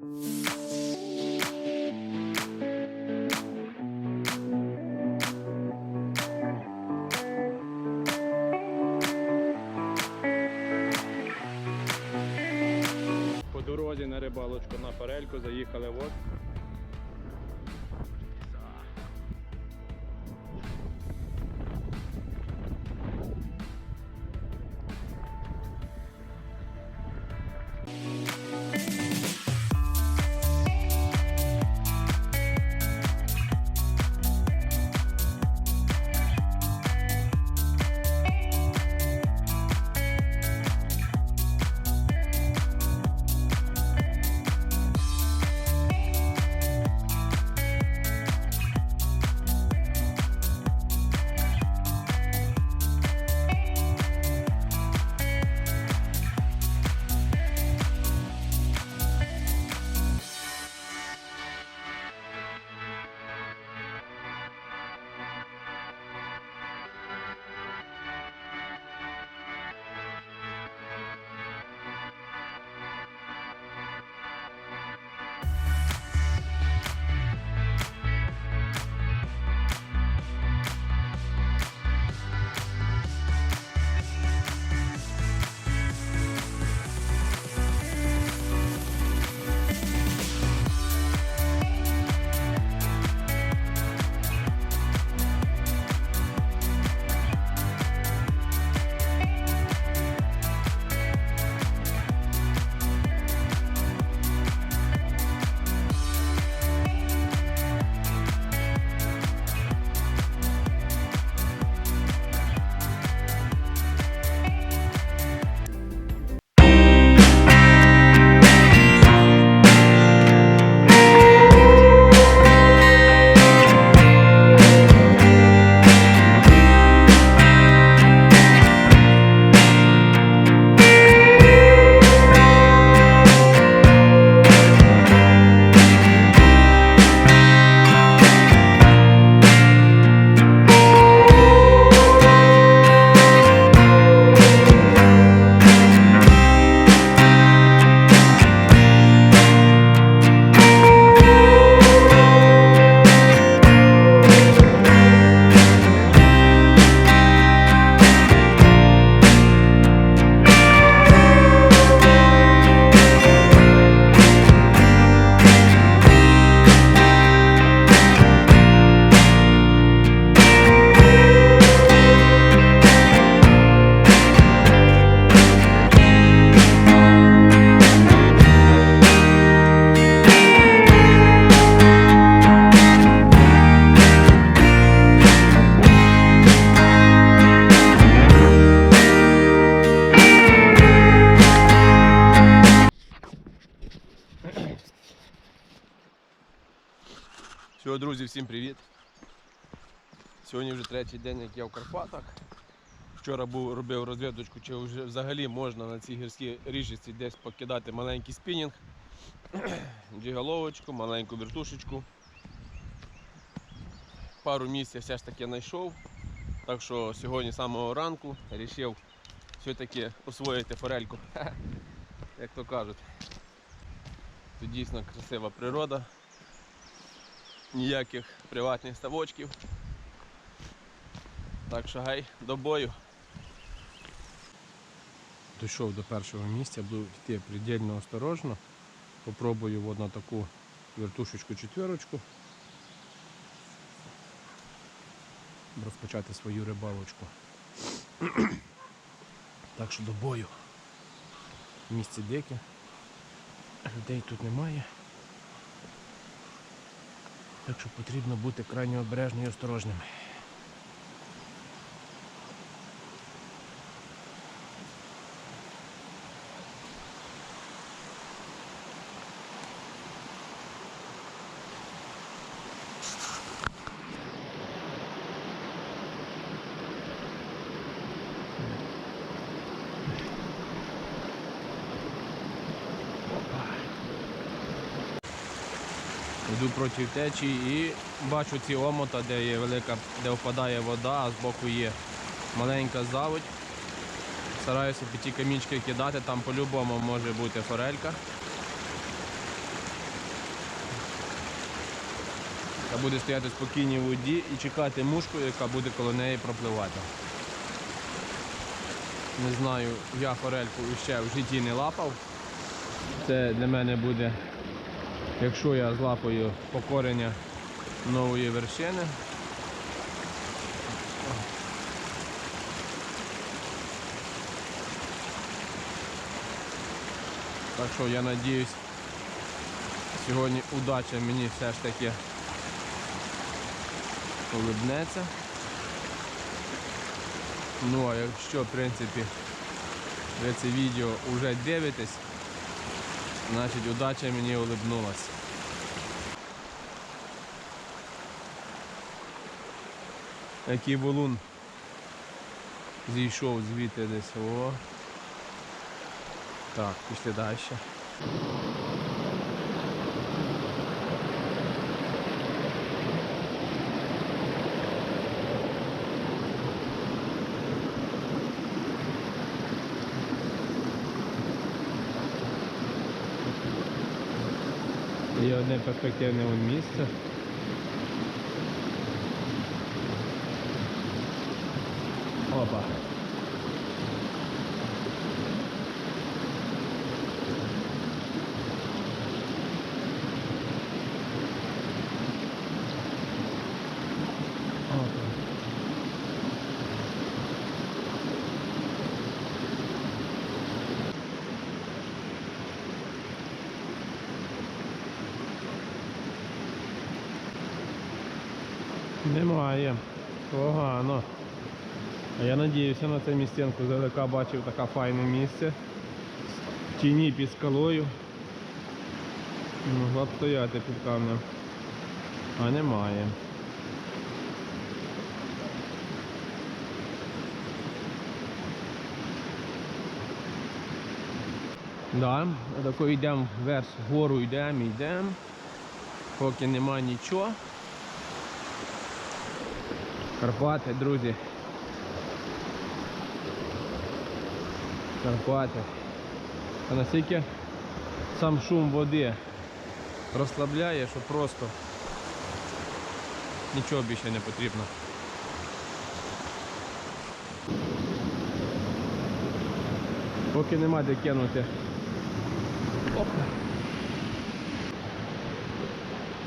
По дорозі на рибалочку на Парельку заїхали от. Все, друзі, всім привіт. Сьогодні вже третій день, як я в Карпатах. Вчора був, робив розвідочку, чи вже взагалі можна на цій гірській річці десь покидати маленький спінінг, джигаловочку, маленьку вертушечку. Пару місць я все ж таки знайшов. Так що сьогодні з самого ранку вирішив все-таки освоїти форельку. Як то кажуть. Тут дійсно красива природа ніяких приватних ставочків. Так що гай до бою. Дійшов до першого місця, буду йти предельно осторожно. Попробую от на таку вертушечку четверочку. Розпочати свою рибалочку. так що до бою. Місце дике. Людей тут немає. Так що потрібно бути крайньо обережними і осторожними. Йду проти течії і бачу ці омота, де є велика, де впадає вода, а збоку є маленька заводь. Стараюся під ті камінчики кидати, там по-любому може бути форелька. Та буде стояти в спокійній воді і чекати мушку, яка буде коло неї пропливати. Не знаю, я форельку ще в житті не лапав. Це для мене буде якщо я злапаю покорення нової вершини. Так що я надіюсь, сьогодні удача мені все ж таки улыбнеться. Ну а якщо в принципі ви це відео вже дивитесь, значить удача мені улыбнулась. Який валун зійшов звідти десь. О. Так, пішли далі. Є одне перспективне вон місце. Опа. Опа. Немає. Погано. А я надіюся на цю містинку. Здалека бачив таке файне місце. В тіні під скалою. Могла б стояти під камнем. А немає. Да, тако йдемо вверх, вгору йдемо, йдемо. Поки нема нічого. Карпати, друзі. Карпати. А наскільки сам шум води розслабляє, що просто нічого більше не потрібно. Поки нема де кинути. Оп.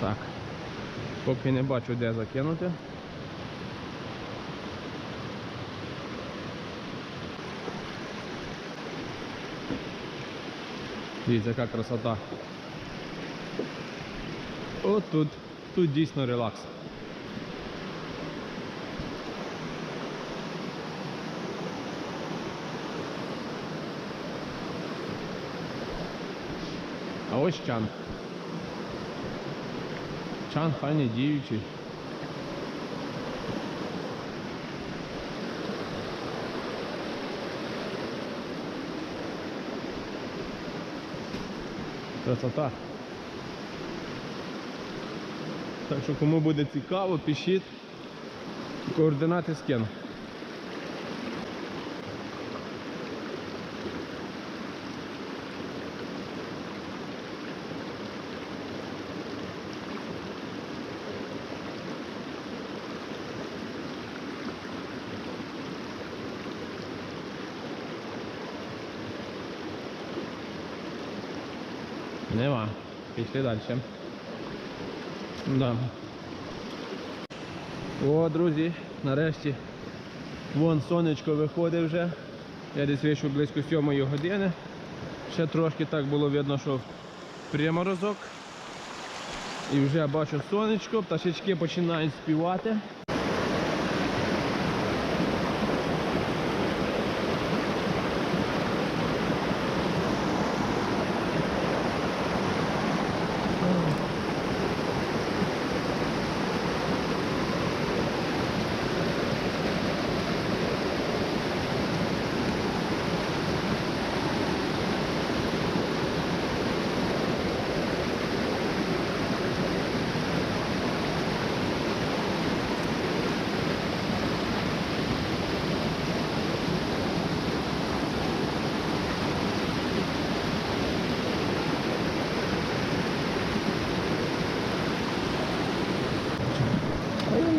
Так. Поки не бачу де закинути. Дивіться, яка красота. От тут, тут дійсно релакс. А ось чан. Чан файний діючий. Красота. Так що кому буде цікаво, пишіть. Координати скину. Нема. Пішли далі. Да. О, друзі, нарешті вон сонечко виходить вже. Я десь вийшов близько 7 години. Ще трошки так було видно, що приморозок. І вже бачу сонечко, пташечки починають співати.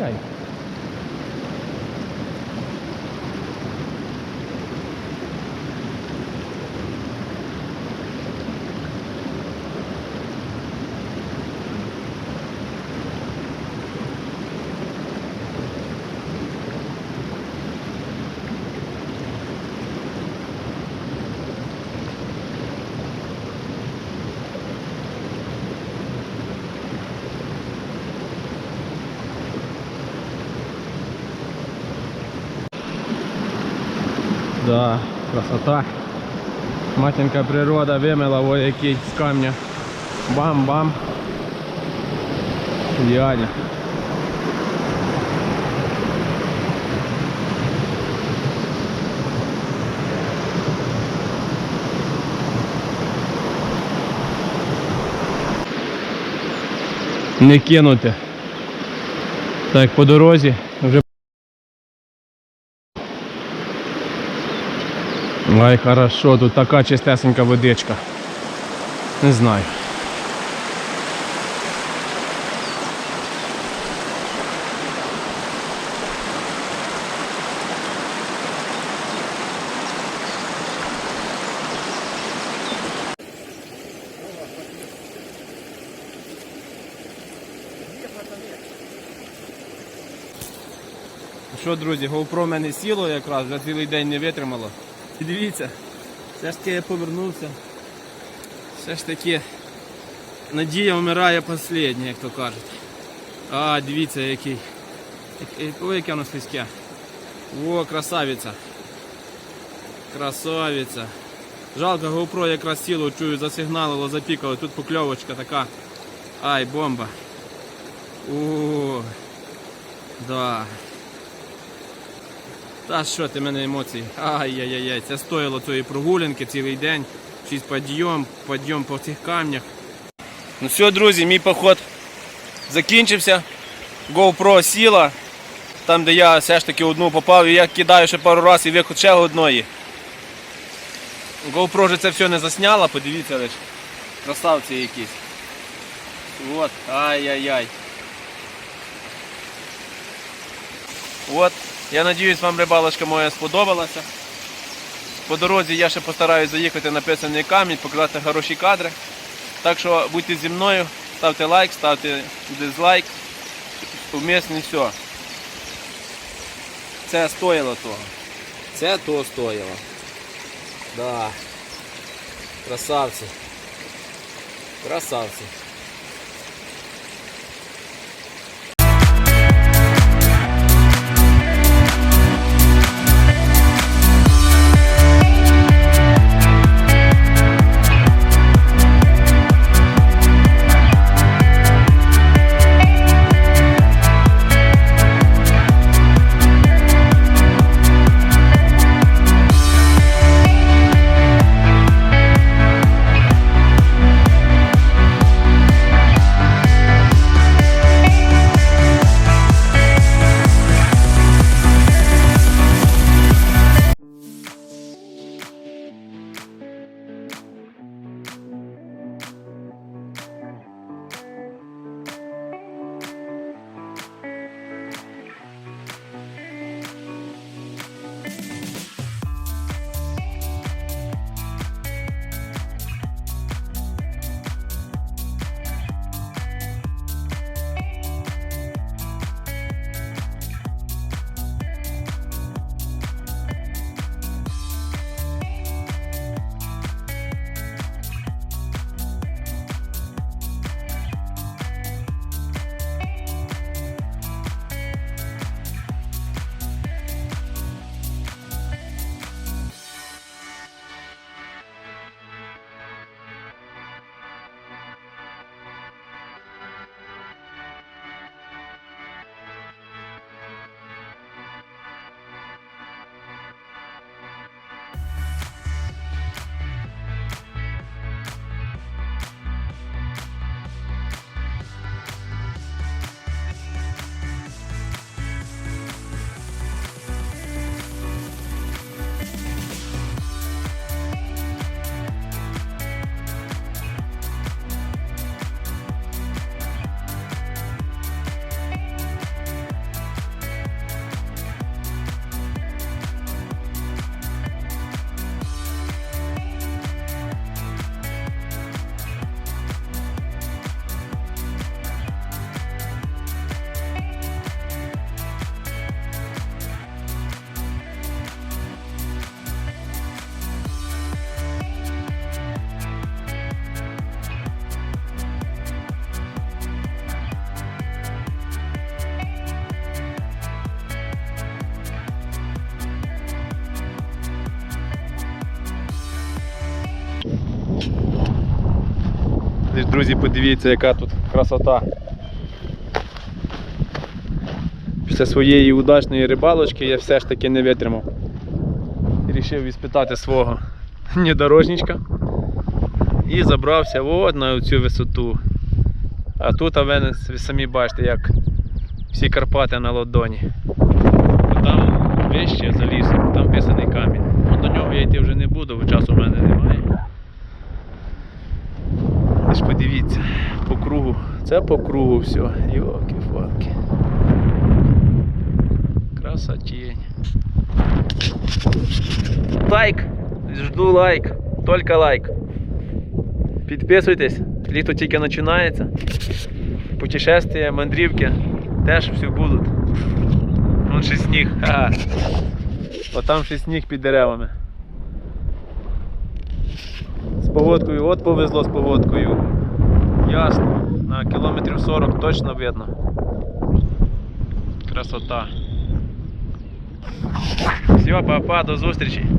Ай-яй-яй. Да, красота. Матінка природа вимила ось який з камня. Бам-бам. Ідеально. Не кинути. Так, по дорозі вже Ай, хорошо, тут така чистесенька водичка. Не знаю. Що, друзі, GoPro мене сіло якраз, вже цілий день не витримало. І дивіться, все ж таки я повернувся. Все ж таки надія вмирає последня, як то кажуть. А, дивіться який. Як- Ой, яке воно слизьке. О, красавиця. Красавиця. Жалко, GoPro якраз сіло, чую, засигналило, запікало. Тут покльовочка така. Ай, бомба. О, да. Та що ти мене емоції? Ай-яй-яй, це стоїло цієї прогулянки цілий день. Чись підйом, підйом по цих камнях. Ну все, друзі, мій поход закінчився. GoPro сіла. Там, де я все ж таки одну попав, і я кидаю ще пару разів і виход ще одної. GoPro вже це все не засняла, подивіться лише. Красавці якісь. От, ай-яй-яй. От, я надіюсь, вам рибалочка моя сподобалася. По дорозі я ще постараюсь заїхати на писаний камінь, показати хороші кадри. Так що будьте зі мною, ставте лайк, ставте дизлайк. Умісне все. Це стоїло того. Це то стоїло. Да. Красавці. Красавці. Друзі, подивіться, яка тут красота. Після своєї удачної рибалочки я все ж таки не витримав. Рішив іспитати свого внедорожничка. І забрався от на цю висоту. А тут, а ви ви самі бачите, як всі Карпати на ладоні. Там вище за лісом, там писаний камінь. Ну, до нього я йти вже не буду, бо часу в мене немає. Ж подивіться, по кругу. Це по кругу все. Йоки-факи. Красотень. Лайк! Жду лайк. Только лайк. Підписуйтесь, літо тільки починається. Путешествия, мандрівки теж всі будуть. Вон ще сніг. Ха. От там ще сніг під деревами. Погодкою, от повезло з погодкою. Ясно. На кілометрів 40 точно видно. Красота. Все, папа, до зустрічі.